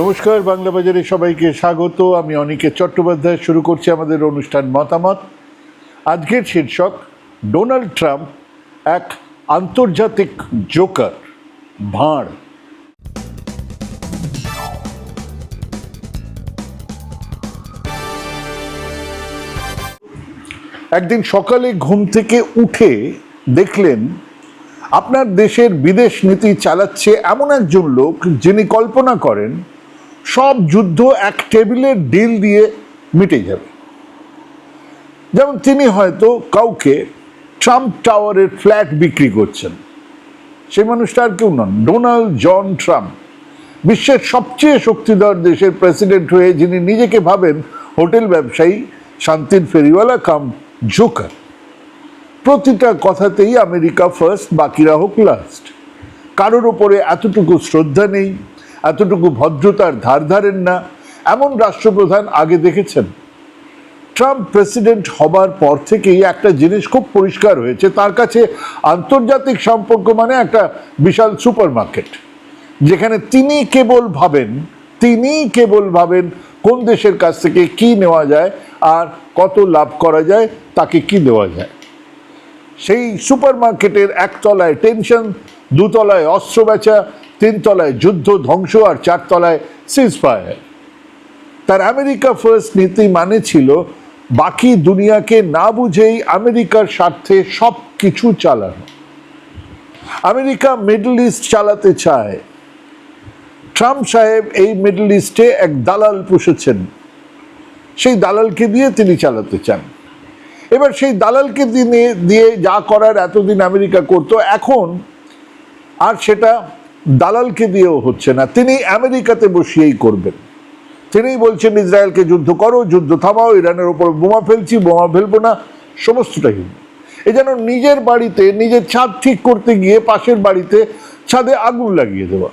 নমস্কার, বাংলা বাজারে সবাইকে স্বাগত। আমি অনিকেত চট্টোপাধ্যায়, শুরু করছি আমাদের অনুষ্ঠান মতামত। আজকের শীর্ষক, ডোনাল্ড ট্রাম্প এক আন্তর্জাতিক জোকার, ভাঁড়। একদিন সকালে ঘুম থেকে উঠে দেখলেন, আপনার দেশের বিদেশ নীতি চালাচ্ছে এমন একজন লোক যিনি কল্পনা করেন সব যুদ্ধ এক টেবিলের ডিল দিয়ে মিটে যাবে। যেমন তিনি হয়তো কাউকে ট্রাম্প টাওয়ারের ফ্ল্যাট বিক্রি করছেন। সেই মানুষটা আর কেউ নন, ডোনাল্ড জন ট্রাম্প। বিশ্বের সবচেয়ে শক্তিধর দেশের প্রেসিডেন্ট হয়ে যিনি নিজেকে ভাবেন হোটেল ব্যবসায়ী শান্তির ফেরিওয়ালা কাম জোকার। প্রতিটা কথাতেই আমেরিকা ফার্স্ট বাকিরা হোক লাস্ট কারোর ওপরে এতটুকু শ্রদ্ধা নেই এতটুকু ভদ্রতার ধার ধারেন না, এমন রাষ্ট্রপ্রধান আগে দেখেছেন। ট্রাম্প প্রেসিডেন্ট হবার পর থেকেই একটা জিনিস খুব পরিষ্কার হয়েছে, তার কাছে আন্তর্জাতিক সম্পর্ক মানে একটা বিশাল সুপার মার্কেট যেখানে তিনি কেবল ভাবেন, তিনি কেবল ভাবেন কোন দেশের কাছ থেকে কি নেওয়া যায় আর কত লাভ করা যায়, তাকে কি দেওয়া যায়। সেই সুপার মার্কেটের একতলায় টেনশন, দুতলায় অস্ত্র বেচা তিনতলায় যুদ্ধ, ধ্বংস আর চারতলায় সিজফায়ার তার আমেরিকা ফার্স্ট নীতি মানে ছিল, বাকি দুনিয়াকে না বুঝেই আমেরিকার স্বার্থে সব কিছু চালানো। আমেরিকা মিডল ইস্ট চালাতে চায়। ট্রাম্প সাহেব এই মিডল ইস্টে এক দালাল পুষেছেন। সেই দালালকে দিয়ে তিনি চালাতে চান। এবার সেই দালালকে দিনে দিয়ে যা করার এতদিন আমেরিকা করতো, এখন আর সেটা দালালকে দিয়েও হচ্ছে না, তিনি আমেরিকাতে বসিয়েই করবেন। তিনিই বলছেন, ইসরায়েলকে যুদ্ধ করো, যুদ্ধ থামাও, ইরানের ওপর বোমা ফেলছি, বোমা ফেলব না, সমস্তটাই এ যেন নিজের বাড়িতে, নিজের ছাদ ঠিক করতে গিয়ে পাশের বাড়িতে ছাদে আগুন লাগিয়ে দেওয়া।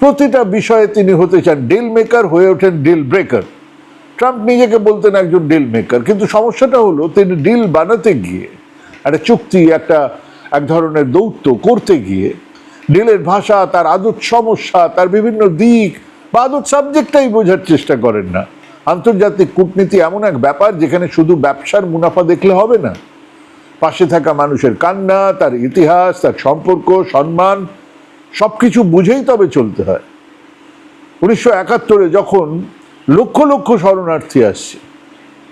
প্রতিটা বিষয়ে তিনি হতে চান ডিল মেকার হয়ে ওঠেন ডিল ব্রেকার ট্রাম্প নিজেকে বলতেন একজন ডিল মেকার কিন্তু সমস্যাটা হলো, তিনি ডিল বানাতে গিয়ে, একটা চুক্তি, একটা, এক ধরনের দৌত্য করতে গিয়ে ডিলের ভাষা, তার আদত সমস্যা, তার বিভিন্ন দিক বা আদত সাবজেক্টটাই বোঝার চেষ্টা করেন না। আন্তর্জাতিক কূটনীতি এমন এক ব্যাপার যেখানে শুধু ব্যবসার মুনাফা দেখলে হবে না। পাশে থাকা মানুষের কান্না, তার ইতিহাস, তার সম্পর্ক, সম্মান সব কিছু বুঝেই তবে চলতে হয়। উনিশশো একাত্তরে যখন লক্ষ লক্ষ শরণার্থী আসছে,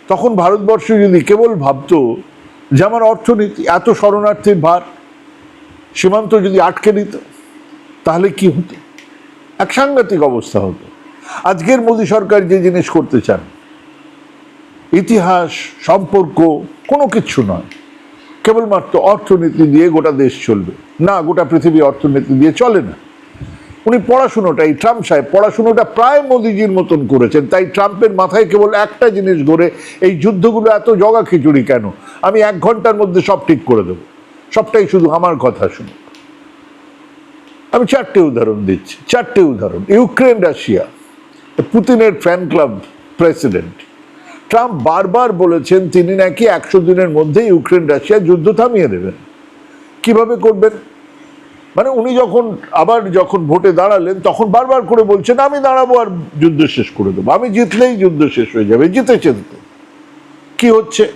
তখন ভারতবর্ষ যদি কেবল ভাবত যে আমার অর্থনীতি এত শরণার্থীর ভার সীমান্ত যদি আটকে দিত তাহলে কি হতো? এক সাংঘাতিক অবস্থা হতো। আজকের মোদী সরকার যে জিনিস করতে চান, ইতিহাস, সম্পর্ক, কোনো কিছু নয়। কেবলমাত্র অর্থনীতি দিয়ে গোটা দেশ চলবে। না, গোটা পৃথিবী অর্থনীতি দিয়ে চলে না। উনি পড়াশুনোটা, এই ট্রাম্প সাহেব পড়াশুনোটা প্রায় মোদিজির মতন করেছেন। তাই ট্রাম্পের মাথায় কেবল একটা জিনিস গড়ে এই যুদ্ধগুলো এত জগা খিচুড়ি কেন? আমি এক ঘণ্টার মধ্যে সব ঠিক করে দেবো। সবটাই শুধু আমার কথা শুনে আমি চারটে উদাহরণ দিচ্ছি, চারটে উদাহরণ। ইউক্রেন, রাশিয়া পুতিনের ফ্যান ক্লাব প্রেসিডেন্ট ট্রাম্প বারবার বলেছেন তিনি নাকি একশো দিনের মধ্যে ইউক্রেন, রাশিয়া যুদ্ধ থামিয়ে দেবেন। কীভাবে করবেন? মানে উনি যখন আবার যখন ভোটে দাঁড়ালেন, তখন বারবার করে বলছেন, আমি দাঁড়াবো আর যুদ্ধ শেষ করে দেবো। আমি জিতলেই যুদ্ধ শেষ হয়ে যাবে জিতেছেন তো। কি হচ্ছে?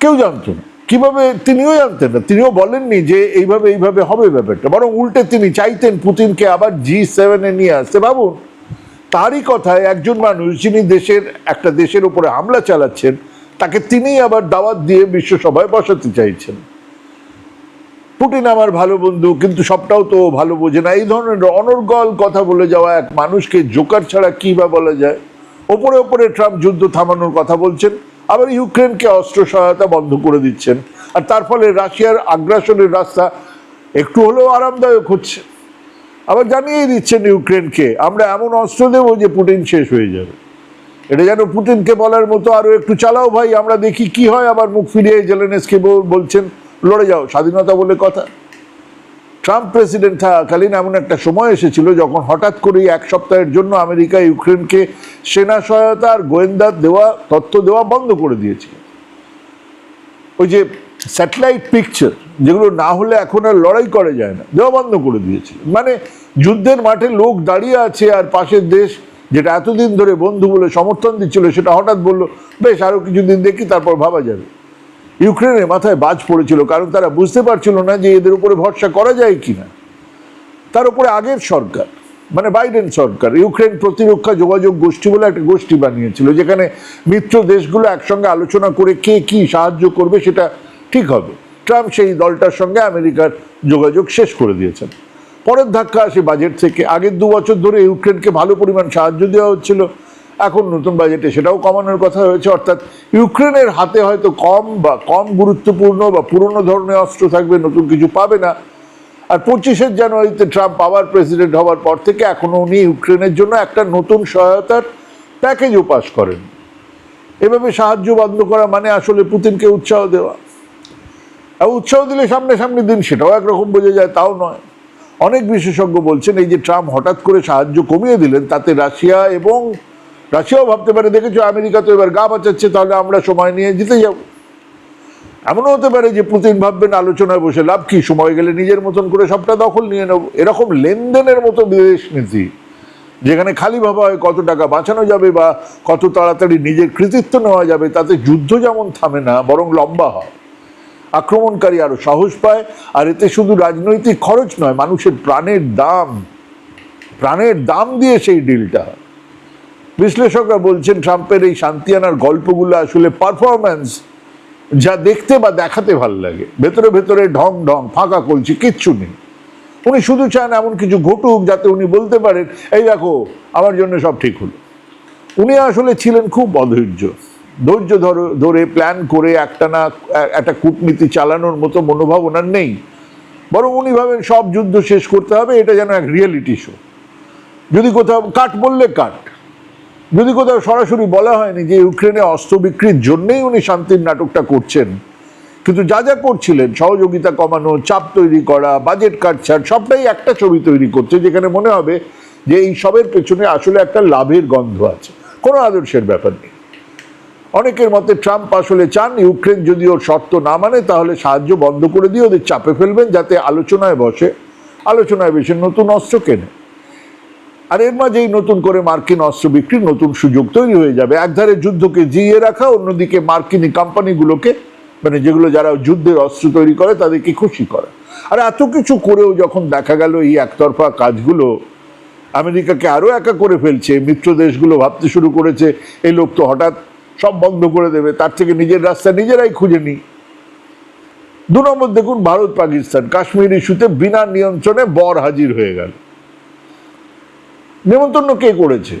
কেউ জানতো না। কীভাবে তিনিও জানতেন না, তিনিও বলেননি যে এইভাবে এইভাবে হবে ব্যাপারটা। বরং উল্টে তিনি চাইতেন পুতিনকে আবার জি সেভেনে নিয়ে আসতে। ভাবুন, তারই কথায় একজন মানুষ যিনি দেশের, একটা দেশের উপরে হামলা চালাচ্ছেন, তাকে তিনিই আবার দাওয়াত দিয়ে বিশ্বসভায় বসাতে চাইছেন। পুটিন আমার ভালো বন্ধু, কিন্তু সবটাও তো ভালো বোঝে না। এই ধরনের অনর্গল কথা বলে যাওয়া এক মানুষকে জোকার ছাড়া কি বা বলা যায়? ওপরে ওপরে ট্রাম্প যুদ্ধ থামানোর কথা বলছেন। আবার ইউক্রেনকে অস্ত্র সহায়তা বন্ধ করে দিচ্ছেন। আর তার ফলে রাশিয়ার আগ্রাসনের রাস্তা একটু হলেও আরামদায়ক হচ্ছে। আবার জানিয়ে দিচ্ছেন ইউক্রেনকে, আমরা এমন অস্ত্র দেবো যে পুটিন শেষ হয়ে যাবে। এটা যেন পুটিনকে বলার মতো আরও একটু চালাও ভাই, আমরা দেখি কি হয়। আবার মুখ ফিরিয়ে জেলেনেসকে বলছেন, লড়ে যাও, স্বাধীনতা বলে কথা। ট্রাম্প প্রেসিডেন্ট থাকাকালীন এমন একটা সময় এসেছিল যখন হঠাৎ করেই এক সপ্তাহের জন্য আমেরিকা ইউক্রেনকে সেনা সহায়তা আর গোয়েন্দা দেওয়া, তথ্য দেওয়া বন্ধ করে দিয়েছিল। ওই যে স্যাটেলাইট পিকচার যেগুলো না হলে এখন আর লড়াই করা যায় না, দেওয়া বন্ধ করে দিয়েছিল। মানে যুদ্ধের মাঠে লোক দাঁড়িয়ে আছে আর পাশের দেশ যেটা এতদিন ধরে বন্ধু বলে সমর্থন দিচ্ছিল, সেটা হঠাৎ বলল, বেশ আরও কিছুদিন দেখি, তারপর ভাবা যাবে। ইউক্রেনের মাথায় বাজ পড়েছিল, কারণ তারা বুঝতে পারছিল না যে এদের উপরে ভরসা করা যায় কি না তার উপরে আগের সরকার মানে বাইডেন সরকার, ইউক্রেন প্রতিরক্ষা যোগাযোগ গোষ্ঠী বলে একটা গোষ্ঠী বানিয়েছিল, যেখানে মিত্র দেশগুলো একসঙ্গে আলোচনা করে কে কি সাহায্য করবে সেটা ঠিক হবে। ট্রাম্প সেই দলটার সঙ্গে আমেরিকার যোগাযোগ শেষ করে দিয়েছেন। পরের ধাক্কা আসে বাজেট থেকে। আগের দু বছর ধরে ইউক্রেনকে ভালো পরিমাণ সাহায্য দেওয়া হচ্ছিল। এখন নতুন বাজেটে সেটাও কমানোর কথা হয়েছে অর্থাৎ ইউক্রেনের হাতে হয়তো কম বা কম গুরুত্বপূর্ণ বা পুরনো ধরনের অস্ত্র থাকবে, নতুন কিছু পাবে না। আর পঁচিশের জানুয়ারিতে ট্রাম্প আবার প্রেসিডেন্ট হওয়ার পর থেকে এখনও উনি ইউক্রেনের জন্য একটা নতুন সহায়তার প্যাকেজও পাশ করেন। এভাবে সাহায্য বন্ধ করা মানে আসলে পুতিনকে উৎসাহ দেওয়া। আর উৎসাহ দিলে সামনে সামনে দিন সেটাও একরকম বোঝা যায়, তাও নয়। অনেক বিশেষজ্ঞ বলছেন, এই যে ট্রাম্প হঠাৎ করে সাহায্য কমিয়ে দিলেন, তাতে রাশিয়া এবং রাশিয়াও ভাবতে পারে, দেখেছ, আমেরিকা তো এবার গা বাঁচাচ্ছে, তাহলে আমরা সময় নিয়ে জিতে যাব। এমনও হতে পারে যে পুতিন ভাববেন, আলোচনায় বসে লাভ কি, সময় গেলে নিজের মতন করে সবটা দখল নিয়ে নেব। এরকম লেনদেনের মতো বিদেশ নীতি, যেখানে খালি ভাবা হয় কত টাকা বাঁচানো যাবে বা কত তাড়াতাড়ি নিজের কৃতিত্ব নেওয়া যাবে, তাতে যুদ্ধ যেমন থামে না, বরং লম্বা হয়। আক্রমণকারী আরও সাহস পায়, আর এতে শুধু রাজনৈতিক খরচ নয়, মানুষের প্রাণের দাম প্রাণের দাম দিয়ে সেই ডিলটা বিশ্লেষকরা বলছেন ট্রাম্পের এই শান্তি আনার গল্পগুলো আসলে পারফরম্যান্স যা দেখতে বা দেখাতে ভালো লাগে। ভেতরে ভেতরে ঢং ঢং, ফাঁকা কলছি, কিচ্ছু নেই। উনি শুধু চান এমন কিছু ঘটুক যাতে উনি বলতে পারেন, এই দেখো, আমার জন্য সব ঠিক হলো। উনি আসলে ছিলেন খুব অধৈর্য। ধৈর্য ধরে ধরে প্ল্যান করে একটা না একটা কূটনীতি চালানোর মতো মনোভাব ওনার নেই। বরং উনি ভাবেন সব যুদ্ধ শেষ করতে হবে, এটা যেন এক রিয়েলিটি শো যদি কোথাও কাট বললে কাট যদি কোথাও সরাসরি বলা হয়নি যে ইউক্রেনে অস্ত্র বিক্রির জন্যেই উনি শান্তির নাটকটা করছেন, কিন্তু যা যা করছিলেন, সহযোগিতা কমানো, চাপ তৈরি করা বাজেট কাটছাট সবটাই একটা ছবি তৈরি করছে, যেখানে মনে হবে যে এই সবের পেছনে আসলে একটা লাভের গন্ধ আছে। কোনো আদর্শের ব্যাপার নেই। অনেকের মতে ট্রাম্প আসলে চান ইউক্রেন যদি ওর শর্ত না মানে তাহলে সাহায্য বন্ধ করে দিয়ে ওদের চাপে ফেলবেন, যাতে আলোচনায় বসে, আলোচনায় বেশি নতুন অস্ত্র কেনে। আর এর মাঝেই নতুন করে মার্কিন অস্ত্র বিক্রির নতুন সুযোগ তৈরি হয়ে যাবে। একধারে যুদ্ধকে জিইয়ে রাখা, অন্যদিকে মার্কিনী কোম্পানিগুলোকে মানে যেগুলো যারা যুদ্ধের অস্ত্র তৈরি করে, তাদেরকে খুশি করা। আর এত কিছু করেও যখন দেখা গেল এই একতরফা কাজগুলো, আমেরিকাকে আরও একা করে ফেলছে, মিত্র দেশগুলো ভাবতে শুরু করেছে, এই লোক তো হঠাৎ সব বন্ধ করে দেবে, তার থেকে নিজের রাস্তা নিজেরাই খুঁজে নিই। দু নম্বর দেখুন ভারত পাকিস্তান কাশ্মীর ইস্যুতে বিনা নিয়ন্ত্রণে বর হাজির হয়ে গেল। নেমন্তন্ন কে করেছে?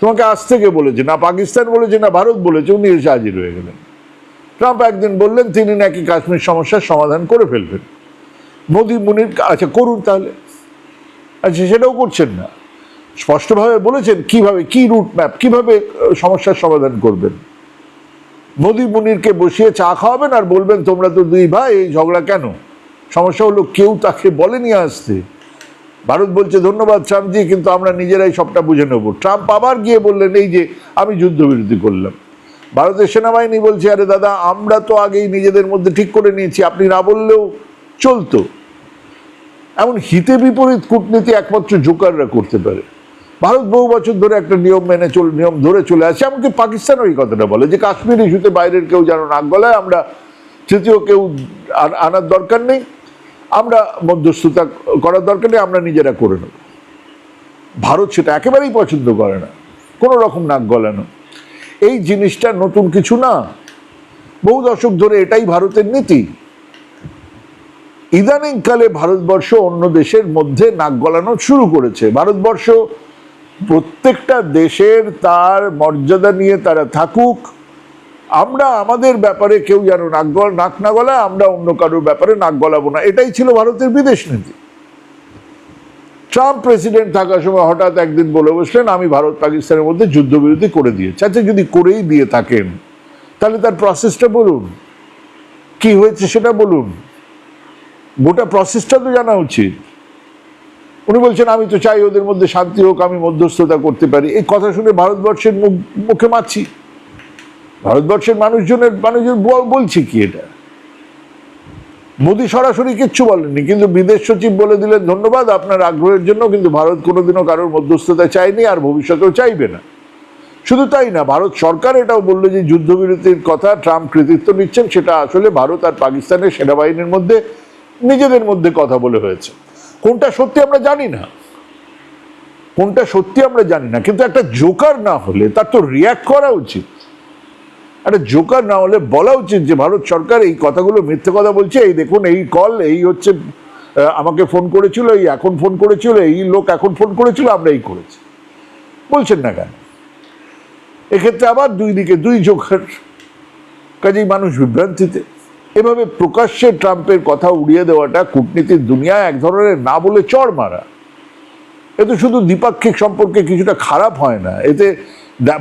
তোমাকে আজ থেকে বলেছে, না পাকিস্তান বলেছে, না ভারত বলেছে, উনি এসে হাজির হয়ে গেলেন। ট্রাম্প একদিন বললেন, তিনি নাকি কাশ্মীর সমস্যার সমাধান করে ফেলবেন। মোদি মুনির আচ্ছা করুন তাহলে। আচ্ছা সেটাও করছেন না। স্পষ্টভাবে বলেছেন, কীভাবে, কি রুট ম্যাপ কীভাবে সমস্যার সমাধান করবেন? মোদি মুনিরকে বসিয়ে চা খাওয়াবেন আর বলবেন, তোমরা তো দুই ভাই, এই ঝগড়া কেন? সমস্যা হলো কেউ তাকে বলেনি আসতে ভারত বলছে, ধন্যবাদ ট্রাম্পজি, কিন্তু আমরা নিজেরাই সবটা বুঝে নেব। ট্রাম্প আবার গিয়ে বললেন, এই যে আমি যুদ্ধবিরতি করলাম। ভারতের সেনাবাহিনী বলছে, আরে দাদা, আমরা তো আগেই নিজেদের মধ্যে ঠিক করে নিয়েছি, আপনি না বললেও চলতো। এমন হিতে বিপরীত কূটনীতি একমাত্র জোকাররা করতে পারে। ভারত বহু বছর ধরে একটা নিয়ম মেনে চল, নিয়ম ধরে চলে আসছে এমনকি পাকিস্তানও এই কথাটা বলে যে, কাশ্মীর ইস্যুতে বাইরের কেউ যেন নাক গলায়, আমরা তৃতীয় কেউ আনার দরকার নেই। আমরা মধ্যস্থতা করার দরকার নেই, আমরা নিজেরা করে নেব। ভারত সেটা একেবারেই পছন্দ করে না, কোনো রকম নাক গলানো এই জিনিসটা নতুন কিছু না। বহু দশক ধরে এটাই ভারতের নীতি। ইদানিংকালে ভারতবর্ষ অন্য দেশের মধ্যে নাক গলানো শুরু করেছে। ভারতবর্ষ প্রত্যেকটা দেশের তার মর্যাদা নিয়ে তারা থাকুক আমরা আমাদের ব্যাপারে কেউ যেন নাক নাক না গলায় আমরা অন্য কারোর ব্যাপারে নাক গলাবো না। এটাই ছিল ভারতের বিদেশ নীতি। ট্রাম্প প্রেসিডেন্ট থাকার সময় হঠাৎ একদিন বলে বসলেন, আমি ভারত পাকিস্তানের মধ্যে যুদ্ধবিরতি করে দিয়েছি। আচ্ছা যদি করেই দিয়ে থাকেন, তাহলে তার প্রসেসটা বলুন। কি হয়েছে সেটা বলুন। গোটা প্রসেসটা তো জানা উচিত। উনি বলছেন, আমি তো চাই ওদের মধ্যে শান্তি হোক, আমি মধ্যস্থতা করতে পারি। এই কথা শুনে ভারতবর্ষের মুখে মাছি। ভারতবর্ষের মানুষজনের, মানুষজন বলছে কি এটা? মোদী সরাসরি কিচ্ছু বলেননি, কিন্তু বিদেশ সচিব বলে দিলেন, ধন্যবাদ, আপনার আগ্রহের জন্য কিন্তু ভারত কোনোদিনও কারোর মধ্যস্থতা চায়নি আর ভবিষ্যতেও চাইবে না। শুধু তাই না, ভারত সরকার এটাও বলল যে যুদ্ধবিরতির কথা ট্রাম্প কৃতিত্ব নিচ্ছেন, সেটা আসলে ভারত আর পাকিস্তানের সেনাবাহিনীর মধ্যে নিজেদের মধ্যে কথা বলে হয়েছে। কোনটা সত্যি আমরা জানি না। কোনটা সত্যি আমরা জানি না, কিন্তু একটা জোকার না হলে তার তো রিয়াক্ট করা উচিত। একটা জোকার না হলে বলা উচিত যে ভারত সরকার এই কথাগুলো মিথ্যে কথা বলছে। এই দেখুন, এই কল এই হচ্ছে আমাকে ফোন করেছিল, এই এখন ফোন করেছিল, এই লোক এখন ফোন করেছিল, আমরা এই করেছি। বলছেন না কেন? এক্ষেত্রে আবার দুই দিকে দুই জোকার। কাজেই মানুষ বিভ্রান্তিতে। এভাবে প্রকাশ্যে ট্রাম্পের কথা উড়িয়ে দেওয়াটা কূটনীতির দুনিয়ায় এক ধরনের না বলে চড় মারা। এতে শুধু দ্বিপাক্ষিক সম্পর্কে কিছুটা খারাপ হয় না। এতে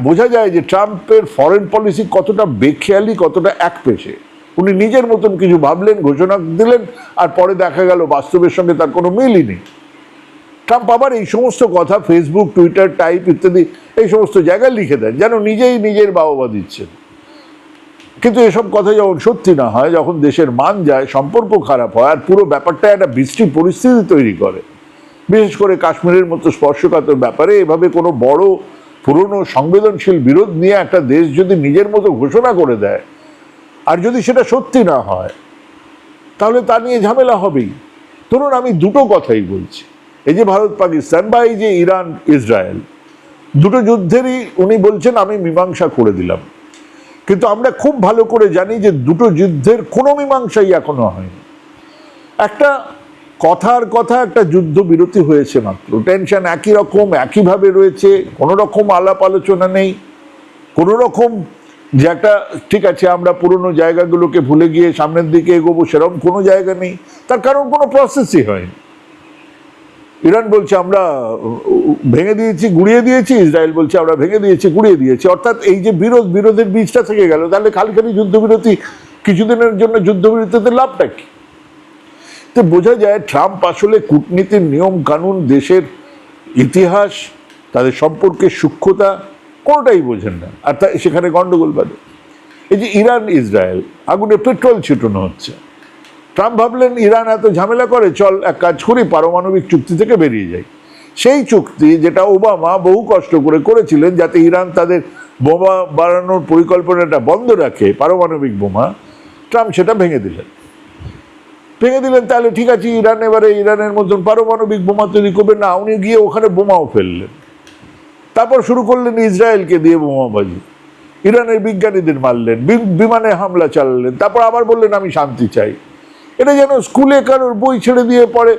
বোঝা যায় যে ট্রাম্পের ফরেন পলিসি কতটা বেখেয়ালি, কতটা এক পেশে উনি নিজের মতন কিছু ভাবলেন, ঘোষণা দিলেন, আর পরে দেখা গেল বাস্তবের সঙ্গে তার কোনো মিলই নেই। ট্রাম্প আবার এই সমস্ত কথা ফেসবুক টুইটার টাইপ ইত্যাদি, এই সমস্ত জায়গায় লিখে দেন, যেন নিজেই নিজের বাবা দিচ্ছেন। কিন্তু এসব কথা যখন সত্যি না হয়, যখন দেশের মান যায়, সম্পর্ক খারাপ হয়, আর পুরো ব্যাপারটা একটা বৃষ্টি পরিস্থিতি তৈরি করে, বিশেষ করে কাশ্মীরের মতো স্পর্শকাতর ব্যাপারে, এভাবে কোনো বড় পুরনো সংবেদনশীল বিরোধ নিয়ে একটা দেশ যদি নিজের মতো ঘোষণা করে দেয়, আর যদি সেটা সত্যি না হয়, তাহলে তা নিয়ে ঝামেলা হবেই। ধরুন আমি দুটো কথাই বলছি। এই যে ভারত, পাকিস্তান বা এই যে ইরান, ইসরায়েল, দুটো যুদ্ধেরই উনি বলছেন, আমি মীমাংসা করে দিলাম। কিন্তু আমরা খুব ভালো করে জানি যে দুটো যুদ্ধের কোনো মীমাংসাই এখনও হয়নি। একটা কথার কথা একটা যুদ্ধ বিরতি হয়েছে মাত্র। টেনশন একই রকম, একইভাবে রয়েছে কোনো রকম আলাপ আলোচনা নেই কোনো রকম যে একটা, ঠিক আছে, আমরা পুরনো জায়গাগুলোকে ভুলে গিয়ে সামনের দিকে এগোবো, সেরকম কোনো জায়গা নেই। তার কারণ কোনো প্রসেসই হয়নি। ইরান বলছে, আমরা ভেঙে দিয়েছি, গুড়িয়ে দিয়েছি। ইসরায়েল বলছে, আমরা ভেঙে দিয়েছি, গুড়িয়ে দিয়েছি। অর্থাৎ এই যে বিরোধ, বিরোধের বীজটা থেকে গেল, তাহলে খালি খালি যুদ্ধবিরতি কিছুদিনের জন্য যুদ্ধবিরতিতে লাভটা কি? তো বোঝা যায় ট্রাম্প আসলে কূটনীতির নিয়ম কানুন, দেশের ইতিহাস, তাদের সম্পর্কের সূক্ষ্মতা কোনোটাই বোঝেন না। আর তা সেখানে গন্ডগোল বাঁধে। এই যে ইরান, ইসরায়েল, আগুনে পেট্রোল ছিটানো হচ্ছে। ট্রাম্প ভাবলেন, ইরান এত ঝামেলা করে, চল এক কাজ করি, পারমাণবিক চুক্তি থেকে বেরিয়ে যাই। সেই চুক্তি যেটা ওবামা বহু কষ্ট করে করেছিলেন, যাতে ইরান তাদের বোমা বাড়ানোর পরিকল্পনাটা বন্ধ রাখে, পারমাণবিক বোমা, ট্রাম্প সেটা ভেঙে দিলেন। ভেঙে দিলেন, তাহলে ঠিক আছে, ইরান এবারে ইরানের মতন পারমাণবিক বোমা তৈরি করবে। না, উনি গিয়ে ওখানে বোমাও ফেললেন। তারপর শুরু করলেন ইসরায়েলকে দিয়ে বোমাবাজি। ইরানের বিজ্ঞানীদের মারলেন বিমানে হামলা চালালেন, তারপর আবার বললেন, আমি শান্তি চাই। এটা যেন স্কুলে কারোর বই ছেড়ে দিয়ে পড়ে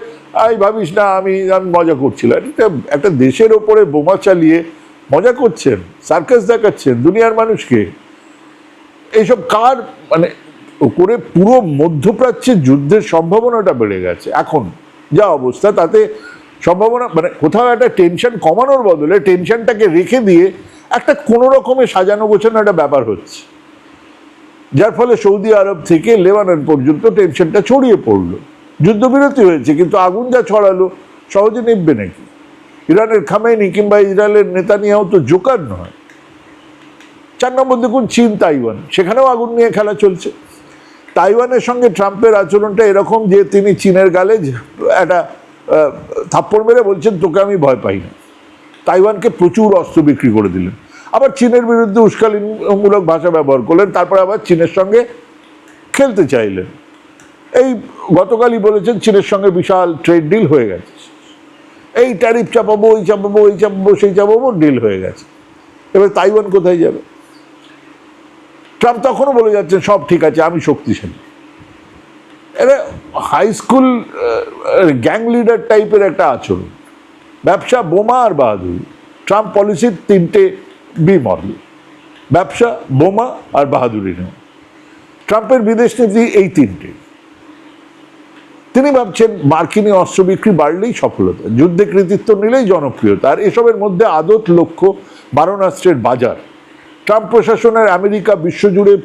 আই ভাবিস না, আমি আমি মজা করছিলাম। এটা একটা দেশের ওপরে বোমা চালিয়ে মজা করছেন, সার্কাস দেখাচ্ছেন দুনিয়ার মানুষকে। এইসব কার মানে করে পুরো মধ্যপ্রাচ্যের যুদ্ধের সম্ভাবনাটা বেড়ে গেছে। এখন যা অবস্থা, তাতে সম্ভাবনা মানে কোথাও একটা টেনশন কমানোর বদলে টেনশনটাকে রেখে দিয়ে একটা কোনো রকমের সাজানো গোছানো একটা ব্যাপার হচ্ছে। যার ফলে সৌদি আরব থেকে লেবানন পর্যন্ত টেনশনটা ছড়িয়ে পড়ল। যুদ্ধবিরতি হয়েছে, কিন্তু আগুন যা ছড়ালো সহজে নিববে নাকি? ইরানের খামেনি কিংবা ইসরায়েলের নেতানিয়াও তো জোকার নয়। চার নম্বর দেখুন, চীন, তাইওয়ান, সেখানেও আগুন নিয়ে খেলা চলছে। তাইওয়ানের সঙ্গে ট্রাম্পের আচরণটা এরকম যে তিনি চীনের গালে একটা থাপ্পড় মেরে বলছেন, তোকে আমি ভয় পাই না। তাইওয়ানকে প্রচুর অস্ত্র বিক্রি করে দিলেন। আবার চীনের বিরুদ্ধে উস্কানিমূলক ভাষা ব্যবহার করলেন, তারপর আবার চীনের সঙ্গে খেলতে চাইলেন। এই গতকালই বলেছেন, চীনের সঙ্গে বিশাল ট্রেড ডিল হয়ে গেছে। এই ট্যারিফ চাপাবো, ওই চাপাবো ওই চাপাবো, সেই চাপাবো, ডিল হয়ে গেছে। এবার তাইওয়ান কোথায় যাবে? ট্রাম্প তখনও বলে যাচ্ছেন, সব ঠিক আছে, আমি শক্তিশালী। এটা হাই স্কুল গ্যাং লিডার টাইপের একটা আচরণ। ব্যবসা বোমা আর বাহাদুরি। ট্রাম্প পলিসির তিনটে বি মডেল ব্যবসা বোমা আর বাহাদুরি নেওয়া। ট্রাম্পের বিদেশ নীতি এই তিনটে। তিনি ভাবছেন, মার্কিনী অস্ত্র বিক্রি বাড়লেই সফলতা, যুদ্ধে কৃতিত্ব নিলেই জনপ্রিয়তা, আর এসবের মধ্যে আদত লক্ষ্য বারণাস্ত্রের বাজার। ট্রাম্প প্রশাসনের আমেরিকা বিশ্বজুড়ে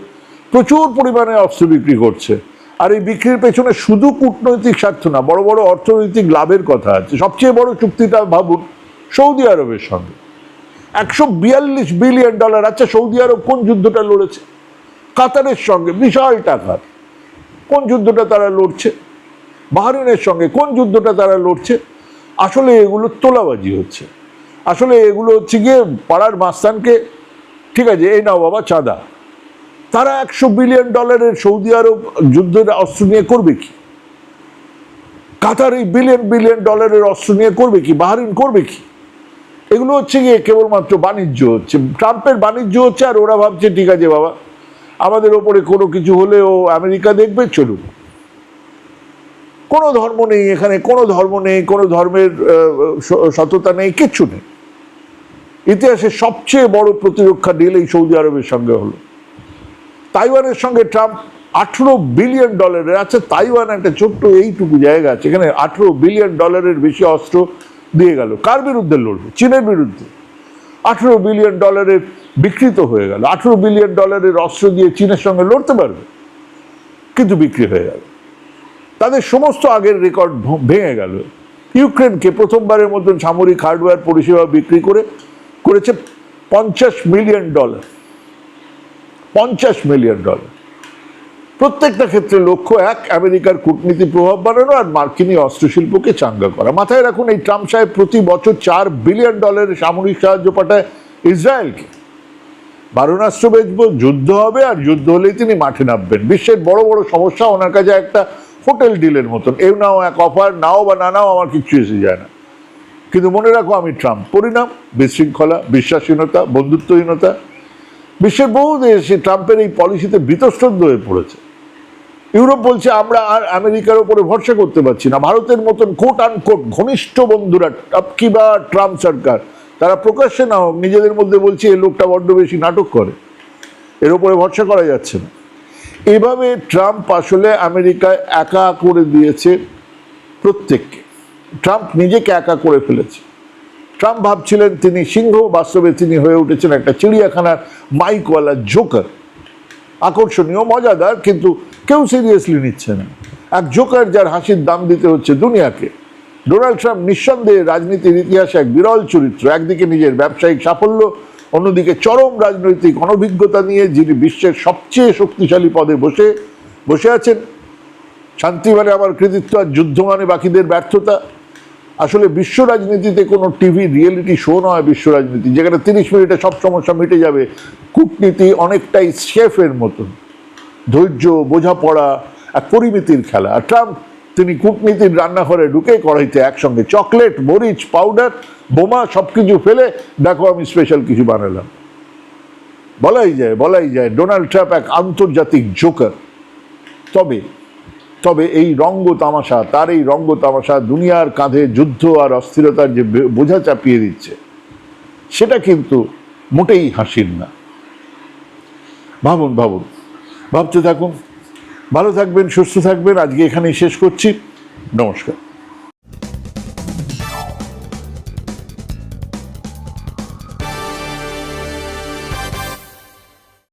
প্রচুর পরিমাণে অস্ত্র বিক্রি করছে। আর এই বিক্রির পেছনে শুধু কূটনৈতিক স্বার্থ না, বড় বড় অর্থনৈতিক লাভের কথা আছে। সবচেয়ে বড় চুক্তিটা ভাবুন সৌদি আরবের সঙ্গে। একশো বিয়াল্লিশ বিলিয়ন ডলার। আচ্ছা সৌদি আরব কোন যুদ্ধটা লড়েছে? কাতারের সঙ্গে বিশাল টাকার। কোন যুদ্ধটা তারা লড়ছে? বাহারিনের সঙ্গে কোন যুদ্ধটা তারা লড়ছে? আসলে এগুলো তোলাবাজি হচ্ছে। আসলে এগুলো হচ্ছে গিয়ে পাড়ার মাস্তানকে ঠিক আছে, এই নাও বাবা চাঁদা। তারা একশো বিলিয়ন ডলারের সৌদি আরব যুদ্ধের অস্ত্র নিয়ে করবে কি? কাতার এই বিলিয়ন বিলিয়ন ডলারের অস্ত্র নিয়ে করবে কি? বাহারিন করবে কি? এগুলো হচ্ছে গিয়ে কেবলমাত্র বাণিজ্য হচ্ছে। ট্রাম্পের বাণিজ্য হচ্ছে আর ওরা ভাবছে, ঠিক আছে বাবা, আমাদের ওপরে কোনো কিছু হলে ও আমেরিকা দেখবে চলুক কোনো ধর্ম নেই এখানে, কোনো ধর্ম নেই, কোনো ধর্মের সততা নেই, কিচ্ছু নেই। ইতিহাসের সবচেয়ে বড় প্রতিরক্ষা ডিল এই সৌদি আরবের সঙ্গে হলো। তাইওয়ানের সঙ্গে ট্রাম্প আঠেরো বিলিয়ন ডলারের আচ্ছা তাইওয়ান একটা ছোট্ট এইটুকু জায়গা আছে, এখানে আঠেরো বিলিয়ন ডলারের বেশি অস্ত্র দিয়ে গেল। কার বিরুদ্ধে লড়বে? চীনের বিরুদ্ধে। আঠেরো বিলিয়ন ডলারের বিকৃত হয়ে গেল। আঠেরো বিলিয়ন ডলারের অস্ত্র দিয়ে চীনের সঙ্গে লড়তে পারবে? কিন্তু বিক্রি হয়ে গেল। তাদের সমস্ত আগের রেকর্ড ভেঙে গেল। ইউক্রেনকে প্রথমবারের মতন সামরিক হার্ডওয়্যার পরিষেবা বিক্রি করে করেছে পঞ্চাশ মিলিয়ন ডলার। পঞ্চাশ মিলিয়ন ডলার। প্রত্যেকটা ক্ষেত্রে লক্ষ্য এক, আমেরিকার কূটনীতি প্রভাব বাড়ানো আর মার্কিনী অস্ত্রশিল্পকে চাঙ্গা করা। মাথায় রাখুন, এই ট্রাম্প সাহেব প্রতি বছর চার বিলিয়ন ডলারের সামরিক সাহায্য পাঠায় ইসরায়েলকে। বারণাস্ত্র বেচবো, যুদ্ধ হবে আর যুদ্ধ হলেই তিনি মাঠে নামবেন। বিশ্বের বড় বড় সমস্যা, ওনার কাছে একটা হোটেল ডিলের মতন। এও নাও এক অফার, নাও বা না নাও, আমার কিচ্ছু এসে যায় না। কিন্তু মনে রাখো, আমি ট্রাম্প পরিণাম বিশৃঙ্খলা, বিশ্বাসহীনতা, বন্ধুত্বহীনতা। বিশ্বের বহু দেশ ট্রাম্পের এই পলিসিতে বিতস্তব্ধ হয়ে পড়েছে। ইউরোপ বলছে, আমরা আর আমেরিকার উপরে ভরসা করতে পারছি না। ভারতের মতন কোট আনকোট ঘনিষ্ঠ বন্ধুরা টপকি বা ট্রাম্প সরকার? তারা প্রকাশ্যে না হোক, নিজেদের মধ্যে বলছে এই লোকটা বড্ড বেশি নাটক করে। এর উপরে ভরসা করা যাচ্ছে না। এভাবে ট্রাম্প আসলে আমেরিকায় একা করে দিয়েছে প্রত্যেককে। ট্রাম্প নিজেকে একা করে ফেলেছে। ট্রাম্প ভাবছিলেন তিনি সিংহ, বাস্তবে তিনি হয়ে উঠেছেন একটা চিড়িয়াখানার মাইকওয়ালা জোকার। আকর্ষণীয়, মজাদার, কিন্তু কেউ সিরিয়াসলি নিচ্ছে না। এক জোকার যার হাসির দাম দিতে হচ্ছে দুনিয়াকে। ডোনাল্ড ট্রাম্প নিঃসন্দেহে রাজনীতির ইতিহাসে এক বিরল চরিত্র। একদিকে নিজের ব্যবসায়িক সাফল্য, অন্যদিকে চরম রাজনৈতিক অনভিজ্ঞতা নিয়ে যিনি বিশ্বের সবচেয়ে শক্তিশালী পদে বসে বসে আছেন। শান্তি মানে আমার কৃতিত্ব আর যুদ্ধ মানে বাকিদের ব্যর্থতা। আসলে বিশ্ব রাজনীতিতে কোনো টিভি রিয়েলিটি শো নয় বিশ্ব রাজনীতি, যেখানে তিরিশ মিনিটে সব সমস্যা মিটে যাবে। কূটনীতি অনেকটাই শেফের মতন ধৈর্য, বোঝাপড়া, এক পরিমিতির খেলা। আর ট্রাম্প, তিনি কূটনীতির রান্নাঘরে ঢুকে কড়াইতে একসঙ্গে চকলেট, মরিচ, পাউডার, বোমা সব কিছু ফেলে, দেখো, আমি স্পেশাল কিছু বানালাম। বলাই যায় বলাই যায়, ডোনাল্ড ট্রাম্প এক আন্তর্জাতিক জোকার তবে তবে এই রঙ্গ তামাশা, তার এই রঙ্গ তামাশা দুনিয়ার কাঁধে যুদ্ধ আর অস্থিরতার যে বোঝা চাপিয়ে দিচ্ছে, সেটা কিন্তু মোটেই হাসির না। ভাবুন ভাবুন, ভাবতে থাকুন। ভালো থাকবেন, সুস্থ থাকবেন। আজকে এখানেই শেষ করছি। নমস্কার।